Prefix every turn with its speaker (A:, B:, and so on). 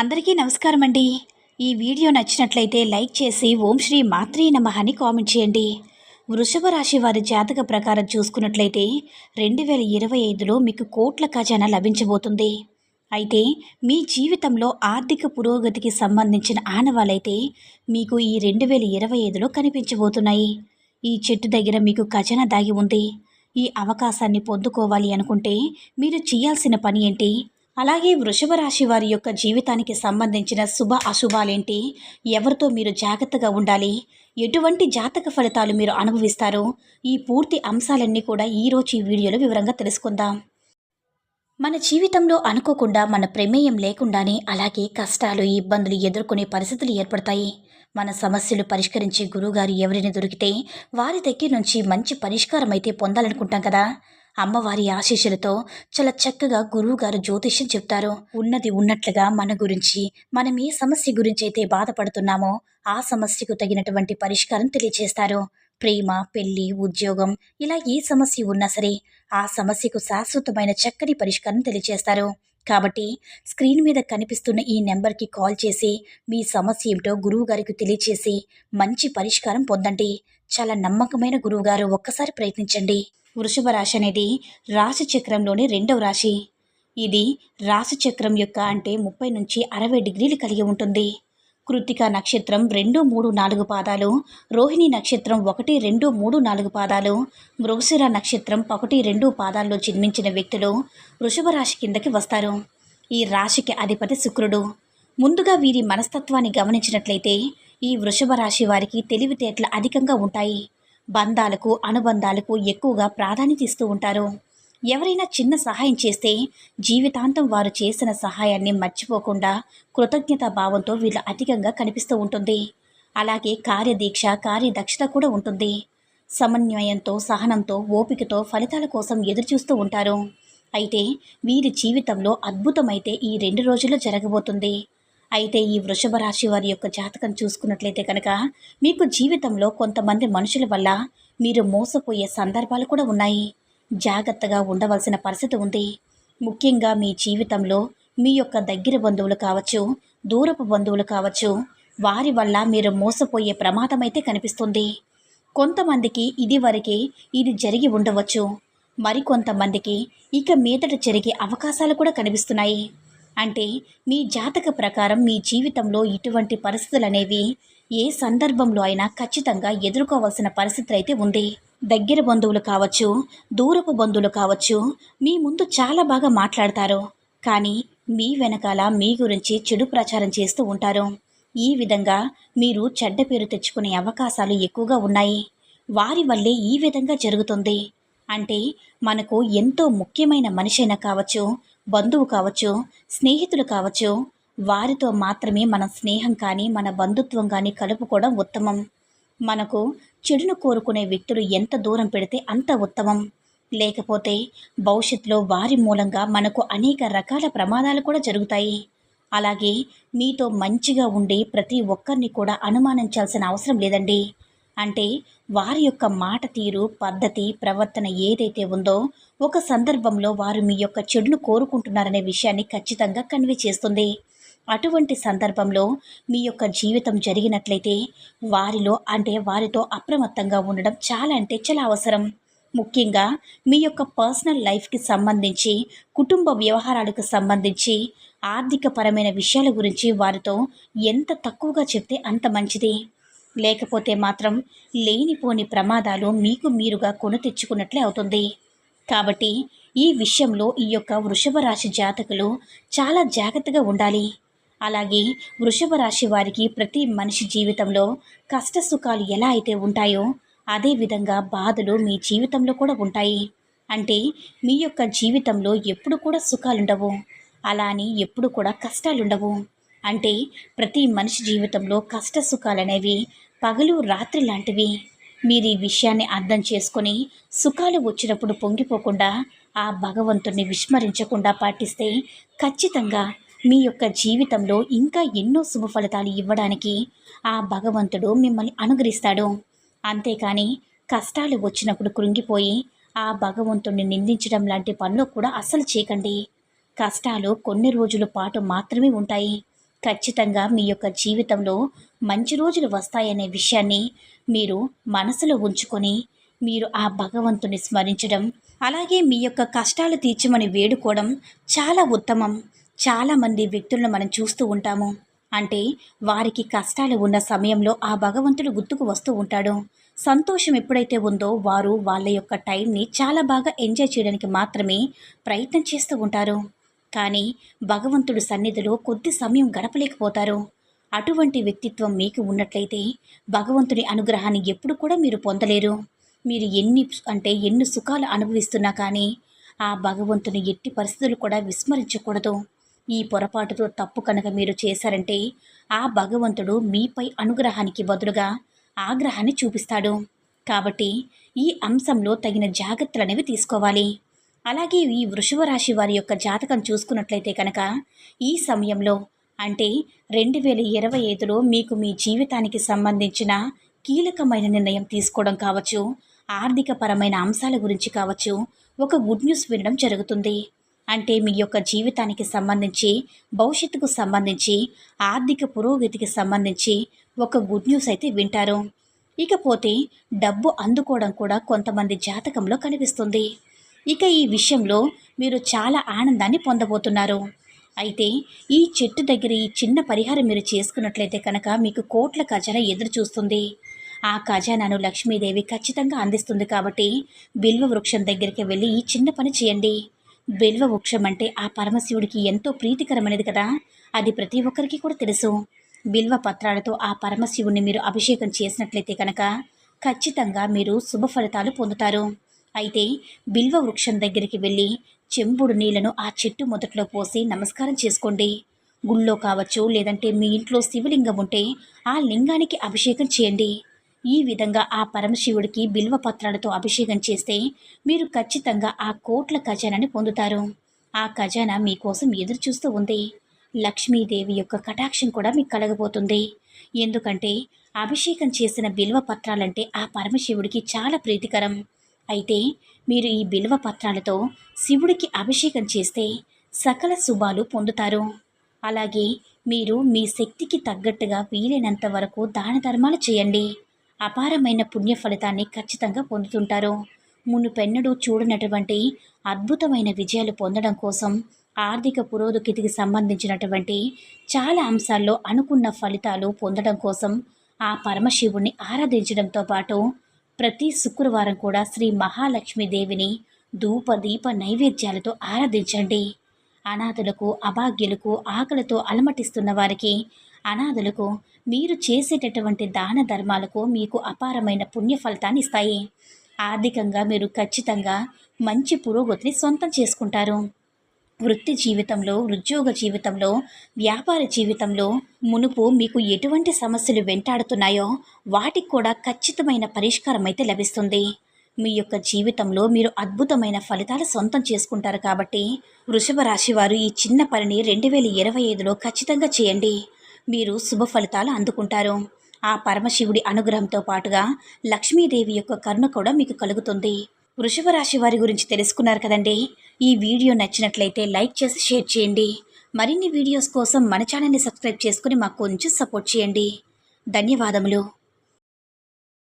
A: అందరికీ నమస్కారం అండి ఈ వీడియో నచ్చినట్లయితే లైక్ చేసి ఓం శ్రీ మాత్రీ నమ అని కామెంట్ చేయండి. వృషభ రాశి వారి జాతక ప్రకారం చూసుకున్నట్లయితే రెండు వేల ఇరవై ఐదులో మీకు కోట్ల ఖజానా లభించబోతుంది. అయితే మీ జీవితంలో ఆర్థిక పురోగతికి సంబంధించిన ఆనవాలైతే మీకు ఈ రెండు వేల ఇరవై ఐదులో కనిపించబోతున్నాయి. ఈ చెట్టు దగ్గర మీకు ఖజానా దాగి ఉంది. ఈ అవకాశాన్ని పొందుకోవాలి అనుకుంటే మీరు చేయాల్సిన పని ఏంటి? అలాగే వృషభ రాశి వారి యొక్క జీవితానికి సంబంధించిన శుభ అశుభాలేంటి? ఎవరితో మీరు జాగ్రత్తగా ఉండాలి? ఎటువంటి జాతక ఫలితాలు మీరు అనుభవిస్తారో? ఈ పూర్తి అంశాలన్నీ కూడా ఈరోజు ఈ వీడియోలో వివరంగా తెలుసుకుందాం. మన జీవితంలో అనుకోకుండా మన ప్రమేయం లేకుండానే అలాగే కష్టాలు ఇబ్బందులు ఎదుర్కొనే పరిస్థితులు ఏర్పడతాయి. మన సమస్యలు పరిష్కరించే గురువుగారు ఎవరిని దొరికితే వారి దగ్గర నుంచి మంచి పరిష్కారం అయితే పొందాలనుకుంటాం కదా. అమ్మవారి ఆశీస్సులతో చాలా చక్కగా గురువుగారు జ్యోతిష్యం చెప్తారు. ఉన్నది ఉన్నట్లుగా మన గురించి మనం ఏ సమస్య గురించి అయితే బాధపడుతున్నామో ఆ సమస్యకు తగినటువంటి పరిష్కారం తెలియజేస్తారు ప్రేమ పెళ్ళి ఉద్యోగం ఇలా ఏ సమస్య ఉన్నా సరే ఆ సమస్యకు శాశ్వతమైన చక్కని పరిష్కారం తెలియజేస్తారు కాబట్టి స్క్రీన్ మీద కనిపిస్తున్న ఈ నెంబర్కి కాల్ చేసి మీ సమస్య ఏమిటో గురువు గారికి తెలియచేసి మంచి పరిష్కారం పొందండి. చాలా నమ్మకమైన గురువుగారు ఒక్కసారి ప్రయత్నించండి. వృషభ రాశి అనేది రాశి చక్రంలోని రెండవ రాశి. ఇది రాశి చక్రం యొక్క అంటే ముప్పై నుంచి అరవై డిగ్రీలు కలిగి ఉంటుంది. కృతిక నక్షత్రం రెండు మూడు నాలుగు పాదాలు రోహిణి నక్షత్రం ఒకటి రెండు మూడు నాలుగు పాదాలు మృగశిర నక్షత్రం ఒకటి రెండు పాదాల్లో జన్మించిన వ్యక్తులు వృషభ రాశి కిందకి వస్తారు. ఈ రాశికి అధిపతి శుక్రుడు. ముందుగా వీరి మనస్తత్వాన్ని గమనించినట్లయితే ఈ వృషభ రాశి వారికి తెలివితేటలు అధికంగా ఉంటాయి. బంధాలకు అనుబంధాలకు ఎక్కువగా ప్రాధాన్యత ఇస్తూ ఉంటారు. ఎవరైనా చిన్న సహాయం చేస్తే జీవితాంతం వారు చేసిన సహాయాన్ని మర్చిపోకుండా కృతజ్ఞతా భావంతో వీళ్ళు అధికంగా కనిపిస్తూ ఉంటుంది. అలాగే కార్యదీక్ష కార్యదక్షత కూడా ఉంటుంది. సమన్వయంతో సహనంతో ఓపికతో ఫలితాల కోసం ఎదురుచూస్తూ ఉంటారు. అయితే వీరి జీవితంలో అద్భుతమైతే ఈ రెండు రోజుల్లో జరగబోతుంది. అయితే ఈ వృషభ రాశి వారి యొక్క జాతకం చూసుకున్నట్లయితే కనుక మీకు జీవితంలో కొంతమంది మనుషుల వల్ల మీరు మోసపోయే సందర్భాలు కూడా ఉన్నాయి. జాగ్రత్తగా ఉండవలసిన పరిస్థితి ఉంది. ముఖ్యంగా మీ జీవితంలో మీ యొక్క దగ్గర బంధువులు కావచ్చు దూరపు బంధువులు కావచ్చు వారి వల్ల మీరు మోసపోయే ప్రమాదం అయితే కనిపిస్తుంది. కొంతమందికి ఇది వరకే ఇది జరిగి ఉండవచ్చు. మరికొంతమందికి ఇక మీదట జరిగే అవకాశాలు కూడా కనిపిస్తున్నాయి. అంటే మీ జాతక ప్రకారం మీ జీవితంలో ఇటువంటి పరిస్థితులు అనేవి ఏ సందర్భంలో అయినా ఖచ్చితంగా ఎదుర్కోవాల్సిన పరిస్థితి అయితే ఉంది. దగ్గర బంధువులు కావచ్చు దూరపు బంధువులు కావచ్చు మీ ముందు చాలా బాగా మాట్లాడతారు. కానీ మీ వెనకాల మీ గురించి చెడు ప్రచారం చేస్తూ ఉంటారు. ఈ విధంగా మీరు చెడ్డ పేరు తెచ్చుకునే అవకాశాలు ఎక్కువగా ఉన్నాయి. వారి వల్లే ఈ విధంగా జరుగుతుంది. అంటే మనకు ఎంతో ముఖ్యమైన మనిషైనా కావచ్చు బంధువు కావచ్చు స్నేహితులు కావచ్చు వారితో మాత్రమే మన స్నేహం కానీ మన బంధుత్వం కానీ కలుపుకోవడం ఉత్తమం. మనకు చెడును కోరుకునే వ్యక్తులు ఎంత దూరం పెడితే అంత ఉత్తమం. లేకపోతే భవిష్యత్తులో వారి మూలంగా మనకు అనేక రకాల ప్రమాదాలు కూడా జరుగుతాయి. అలాగే మీతో మంచిగా ఉండి ప్రతి ఒక్కరిని కూడా అనుమానించాల్సిన అవసరం లేదండి. అంటే వారి యొక్క మాట తీరు పద్ధతి ప్రవర్తన ఏదైతే ఉందో ఒక సందర్భంలో వారు మీ యొక్క చెడును కోరుకుంటున్నారనే విషయాన్ని ఖచ్చితంగా కన్వే చేస్తుంది. అటువంటి సందర్భంలో మీ యొక్క జీవితం జరిగినట్లయితే వారిలో అంటే వారితో అప్రమత్తంగా ఉండడం చాలా అంటే చాలా అవసరం. ముఖ్యంగా మీ యొక్క పర్సనల్ లైఫ్కి సంబంధించి కుటుంబ వ్యవహారాలకు సంబంధించి ఆర్థికపరమైన విషయాల గురించి వారితో ఎంత తక్కువగా చెప్తే అంత మంచిది. లేకపోతే మాత్రం లేనిపోని ప్రమాదాలు మీకు మీరుగా కొని తెచ్చుకున్నట్లే అవుతుంది. కాబట్టి ఈ విషయంలో ఈ యొక్క వృషభ రాశి జాతకులు చాలా జాగ్రత్తగా ఉండాలి. అలాగే వృషభ రాశి వారికి ప్రతి మనిషి జీవితంలో కష్ట సుఖాలు ఎలా అయితే ఉంటాయో అదే విధంగా బాధలు మీ జీవితంలో కూడా ఉంటాయి. అంటే మీ యొక్క జీవితంలో ఎప్పుడు కూడా సుఖాలుండవు. అలా అని ఎప్పుడు కూడా కష్టాలుండవు. అంటే ప్రతి మనిషి జీవితంలో కష్ట సుఖాలనేవి పగలు రాత్రి లాంటివి. మీరు ఈ విషయాన్ని అర్థం చేసుకొని సుఖాలు వచ్చినప్పుడు పొంగిపోకుండా ఆ భగవంతుణ్ణి విస్మరించకుండా పాటిస్తే ఖచ్చితంగా మీ యొక్క జీవితంలో ఇంకా ఎన్నో శుభ ఫలితాలు ఇవ్వడానికి ఆ భగవంతుడు మిమ్మల్ని అనుగ్రహిస్తాడు. అంతేకాని కష్టాలు వచ్చినప్పుడు కృంగిపోయి ఆ భగవంతుడిని నిందించడం లాంటి పనులు కూడా అస్సలు చేయకండి. కష్టాలు కొన్ని రోజుల పాటు మాత్రమే ఉంటాయి. ఖచ్చితంగా మీ యొక్క జీవితంలో మంచి రోజులు వస్తాయనే విషయాన్ని మీరు మనసులో ఉంచుకొని మీరు ఆ భగవంతుని స్మరించడం అలాగే మీ యొక్క కష్టాలు తీర్చమని వేడుకోవడం చాలా ఉత్తమం. చాలామంది వ్యక్తులను మనం చూస్తూ ఉంటాము. అంటే వారికి కష్టాలు ఉన్న సమయంలో ఆ భగవంతుడు గుర్తుకు వస్తూ ఉంటాడు. సంతోషం ఎప్పుడైతే ఉందో వారు వాళ్ళ యొక్క టైంని చాలా బాగా ఎంజాయ్ చేయడానికి మాత్రమే ప్రయత్నం చేస్తూ ఉంటారు. కానీ భగవంతుడు సన్నిధిలో కొద్ది సమయం గడపలేకపోతారు. అటువంటి వ్యక్తిత్వం మీకు ఉన్నట్లయితే భగవంతుని అనుగ్రహాన్ని ఎప్పుడు కూడా మీరు పొందలేరు. మీరు ఎన్ని అంటే ఎన్ని సుఖాలు అనుభవిస్తున్నా కానీ ఆ భగవంతుని ఎట్టి పరిస్థితులు కూడా విస్మరించకూడదు. ఈ పొరపాటుతో తప్పు కనుక మీరు చేశారంటే ఆ భగవంతుడు మీపై అనుగ్రహానికి బదులుగా ఆగ్రహాన్ని చూపిస్తాడు. కాబట్టి ఈ అంశంలో తగిన జాగ్రత్తలు అనేవి తీసుకోవాలి. అలాగే ఈ వృషభ రాశి వారి యొక్క జాతకం చూసుకున్నట్లయితే కనుక ఈ సమయంలో అంటే రెండు వేల ఇరవై ఐదులో మీకు మీ జీవితానికి సంబంధించిన కీలకమైన నిర్ణయం తీసుకోవడం కావచ్చు ఆర్థికపరమైన అంశాల గురించి కావచ్చు ఒక గుడ్ న్యూస్ వినడం జరుగుతుంది. అంటే మీ యొక్క జీవితానికి సంబంధించి భవిష్యత్తుకు సంబంధించి ఆర్థిక పురోగతికి సంబంధించి ఒక గుడ్ న్యూస్ అయితే వింటారు. ఇకపోతే డబ్బు అందుకోవడం కూడా కొంతమంది జాతకంలో కనిపిస్తుంది. ఇక ఈ విషయంలో మీరు చాలా ఆనందాన్ని పొందబోతున్నారు. అయితే ఈ చెట్టు దగ్గర ఈ చిన్న పరిహారం మీరు చేసుకున్నట్లయితే కనుక మీకు కోట్ల ఖజానా ఎదురు చూస్తుంది. ఆ ఖజానాను లక్ష్మీదేవి ఖచ్చితంగా అందిస్తుంది కాబట్టి బిల్వ వృక్షం దగ్గరికి వెళ్ళి ఈ చిన్న పని చేయండి. బిల్వ వృక్షం అంటే ఆ పరమశివుడికి ఎంతో ప్రీతికరమైనది కదా? అది ప్రతి ఒక్కరికి కూడా తెలుసు. బిల్వ పత్రాలతో ఆ పరమశివుణ్ణి మీరు అభిషేకం చేసినట్లయితే కనుక ఖచ్చితంగా మీరు శుభ ఫలితాలు పొందుతారు. అయితే బిల్వ వృక్షం దగ్గరికి వెళ్ళి చెంబుడు నీళ్ళను ఆ చెట్టు మొదట్లో పోసి నమస్కారం చేసుకోండి. గుళ్ళో కావచ్చు లేదంటే మీ ఇంట్లో శివలింగం ఉంటే ఆ లింగానికి అభిషేకం చేయండి. ఈ విధంగా ఆ పరమశివుడికి బిల్వ పత్రాలతో అభిషేకం చేస్తే మీరు ఖచ్చితంగా ఆ కోట్ల ఖజానాన్ని పొందుతారు. ఆ ఖజానా మీకోసం ఎదురు చూస్తూ ఉంది. లక్ష్మీదేవి యొక్క కటాక్షం కూడా మీకు కలగబోతుంది. ఎందుకంటే అభిషేకం చేసిన బిల్వ పత్రాలంటే ఆ పరమశివుడికి చాలా ప్రీతికరం. అయితే మీరు ఈ బిల్వ పత్రాలతో శివుడికి అభిషేకం చేస్తే సకల శుభాలు పొందుతారు. అలాగే మీరు మీ శక్తికి తగ్గట్టుగా వీలైనంత వరకు దాన ధర్మాలు చేయండి. అపారమైన పుణ్య ఫలితాన్ని ఖచ్చితంగా పొందుతుంటారు. మునుపెన్నడూ చూడనటువంటి అద్భుతమైన విజయాలు పొందడం కోసం ఆర్థిక పురోగతికి సంబంధించినటువంటి చాలా అంశాల్లో అనుకున్న ఫలితాలు పొందడం కోసం ఆ పరమశివుణ్ణి ఆరాధించడంతో పాటు ప్రతి శుక్రవారం కూడా శ్రీ మహాలక్ష్మీదేవిని ధూప దీప నైవేద్యాలతో ఆరాధించండి. అనాథులకు అభాగ్యులకు ఆకలితో అలమటిస్తున్న వారికి అనాథులకు మీరు చేసేటటువంటి దాన ధర్మాలకు మీకు అపారమైన పుణ్య ఫలితాన్ని ఇస్తాయి. ఆర్థికంగా మీరు ఖచ్చితంగా మంచి పురోగతిని సొంతం చేసుకుంటారు. వృత్తి జీవితంలో ఉద్యోగ జీవితంలో వ్యాపార జీవితంలో మునుపు మీకు ఎటువంటి సమస్యలు వెంటాడుతున్నాయో వాటికి కూడా ఖచ్చితమైన పరిష్కారం అయితే లభిస్తుంది. మీ యొక్క జీవితంలో మీరు అద్భుతమైన ఫలితాలు సొంతం చేసుకుంటారు కాబట్టి వృషభ రాశి వారు ఈ చిన్న పనిని రెండు వేల ఇరవై ఐదులో ఖచ్చితంగా చేయండి. మీరు శుభ ఫలితాలు అందుకుంటారు. ఆ పరమశివుడి అనుగ్రహంతో పాటుగా లక్ష్మీదేవి యొక్క కరుణ కూడా మీకు కలుగుతుంది. వృషభ రాశి వారి గురించి తెలుసుకున్నారు కదండి? ఈ వీడియో నచ్చినట్లయితే లైక్ చేసి షేర్ చేయండి. మరిన్ని వీడియోస్ కోసం మన ఛానల్ని సబ్స్క్రైబ్ చేసుకుని మాకు కొంచెం సపోర్ట్ చేయండి. ధన్యవాదములు.